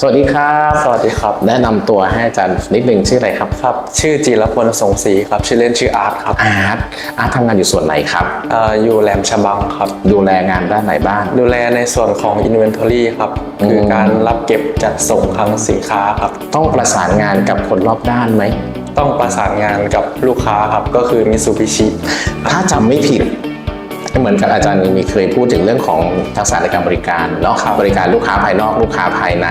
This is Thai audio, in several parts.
สวัสดีครับ สวัสดีครับ แนะนำตัวให้อาจารย์นิดนึงชื่ออะไรครับ ครับ ชื่อจิรพลสงศรีครับ ชื่อเล่นชื่ออาร์ตครับ อาร์ต อาร์ตทำงานอยู่ส่วนไหนครับเอ่ออยู่แหลมฉบังครับ ดูแลงานด้านไหนบ้าง ดูแลในส่วนของ Inventory ครับอืมคือการรับเก็บจัดส่งคลังสินค้าครับ ต้องประสานงานกับคนรอบด้านไหม ต้องประสานงานกับลูกค้าครับ ก็คือมิ t ูบิชิ ถ้าจำไม่ผิด เหมือนกับอาจารย์มีเคยพูดถึงเรื่องของทักษะในการบริการเนาะบริการลูกค้าภายนอกลูกค้าภายใน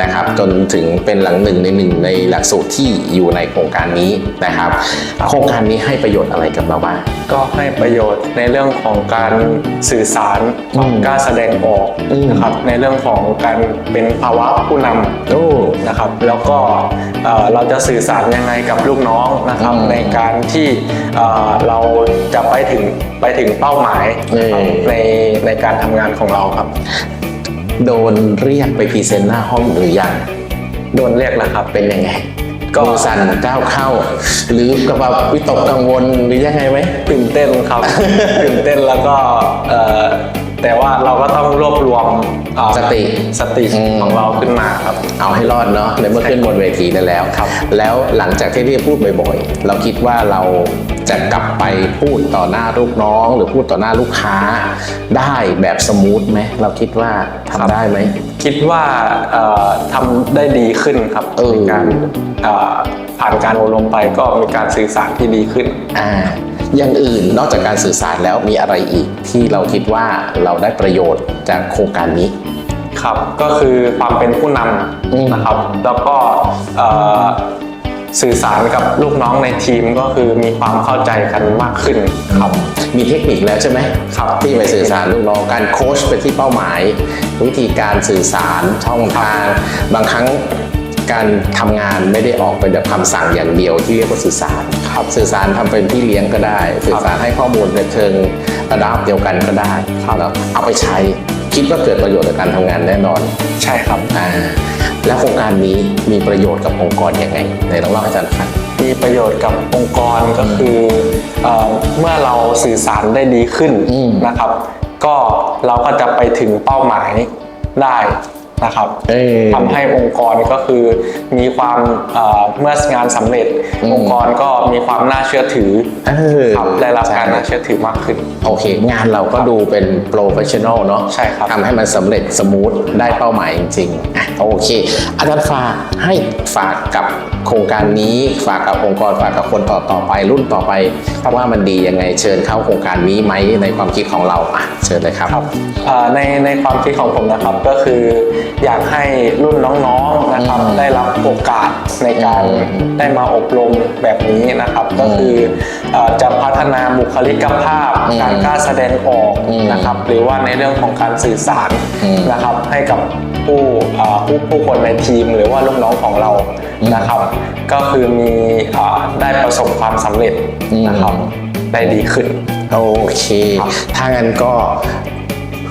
นะครับ จนถึงเป็นหลังหนึ่งในหนึ่งในหลักสูตรที่อยู่ในโครงการนี้นะครับ โครงการนี้ให้ประโยชน์อะไรกับเราบ้างก็ให้ประโยชน์ในเรื่องของการสื่อสารอืมกล้ารแสดงออกอืมนะครับในเรื่องของการเป็นภาวะผู้นโอ้ำนะครับ แล้วก็เอ่อเราจะสื่อสารยังไงกับลูกน้องนะครับอืมในการที่เอ่อเราจะไปถึงไปถึงเป้าหมายนะครับนี่ในในการทำงานของเราครับ โดนเรียกไปพรีเซนต์หน้าห้องหรือยังโดนเรียกแล้วครับ เป็นยังไง ก็มือสั่นก้าวเข้า หรือกระเป๋าวิตกกังวลหรือยังไงไหม ตื่นเต้นครับ ตื่นเต้นแล้วก็เอ่อแต่ว่าเราก็ต้องรวบรวมเอ่อสติสติอืม ของเราขึ้นมาครับ เอาให้รอดเนาะในเมื่อขึ้นบนเวทีได้แล้วครับ แล้วหลังจากที่ได้พูดบ่อยๆ เราคิดว่าเรา จะกลับไปพูดต่อหน้าลูกน้อง หรือพูดต่อหน้าลูกค้า ได้แบบสมูทไหมเราคิดว่าทำได้ไหมคิดว่าเอ่อทำได้ดีขึ้นครับเออในการเอ่อผ่านการอบรมไปก็มีการสื่อสารที่ดีขึ้นอ่าอย่างอื่นนอกจากการสื่อสารแล้วมีอะไรอีกที่เราคิดว่าเราได้ประโยชน์จากโครงการนี้ครับก็คือความเป็นผู้นอืมำนะครับ แล้วก็เอ่อ สื่อสารกับลูกน้องในทีมก็คือมีความเข้าใจกันมากขึ้นครับมีเทคนิคแล้วใช่ไหมครับที่ไปสื่อสารลูกน้องการโค้ชไปที่เป้าหมาย วิธีการสื่อสารช่องทาง บางครั้งการทำงานไม่ได้ออกเป็นแบบคำสั่งอย่างเดียวที่เรียกว่าสื่อสารครับสื่อสารทำเป็นพี่เลี้ยงก็ได้ สื่อสารให้ข้อมูลในเชิงระดับเดียวกันก็ได้แล้วเอาไปใช้ คิดว่าเกิดประโยชน์กับการทำงานแน่นอน ใช่ครับอ่าแล้วโครงการนี้มีประโยชน์กับองค์กรยังไงไหนลองเล่าให้อาจารย์ฟังมีประโยชน์กับองค์กรก็คือเอ่อเมื่อเราสื่อสารได้ดีขึ้นอืมนะครับ ก็เราก็จะไปถึงเป้าหมายได้ นะครับเอ้ยทำให้องค์กรก็คือมีความเอ่อเมื่องานสำเร็จอืมองค์กรก็มีความน่าเชื่อถือเออครับได้รับการใช่น่าเชื่อถือมากขึ้น โอเค งานเราก็ดูเป็นโปรเฟชชั่นอลเนาะใช่ครับทำให้มันสำเร็จสมูทได้เป้าหมายจริงๆอะโอเค อาจารย์ฝากให้ฝากกับ โครงการนี้ฝากกับองค์กรฝากกับคนต่อต่อๆไปรุ่นต่อไปว่ามันดียังไงเชิญเข้าโครงการนี้ไหมในความคิดของเราอะเชิญเลยครับครับเอ่อในในความคิดของผมนะครับก็คือ อยากให้รุ่นน้องๆนะครับอืมได้รับโอกาสในการอืมได้มาอบรมแบบนี้นะครับก็คือเอ่อจะพัฒนาบุคลิกภาพอืมการกล้าแสดงออกอืมนะครับหรือว่าในเรื่องของการสื่อสารอืมนะครับให้กับผู้เอ่อผู้ผู้คนในทีมหรือว่าลูกน้องของเราอืมนะครับก็คือมีเอ่อได้ประสบความสำเร็จนะครับอืมได้ดีขึ้น โอเคครับถ้างั้นก็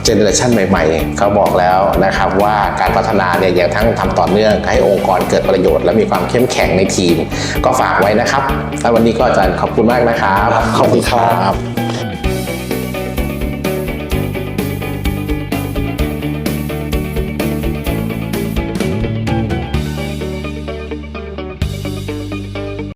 เจเนอเรชันใหม่ๆเขาบอกแล้วนะครับว่าการพัฒนาเนี่ยอย่างทั้งทำต่อเนื่องให้องค์กรเกิดประโยชน์ และมีความเข้มแข็งในทีม ก็ฝากไว้นะครับแล้ววันนี้ก็อาจารย์ขอบคุณมากนะครับ ขอบคุณครับบ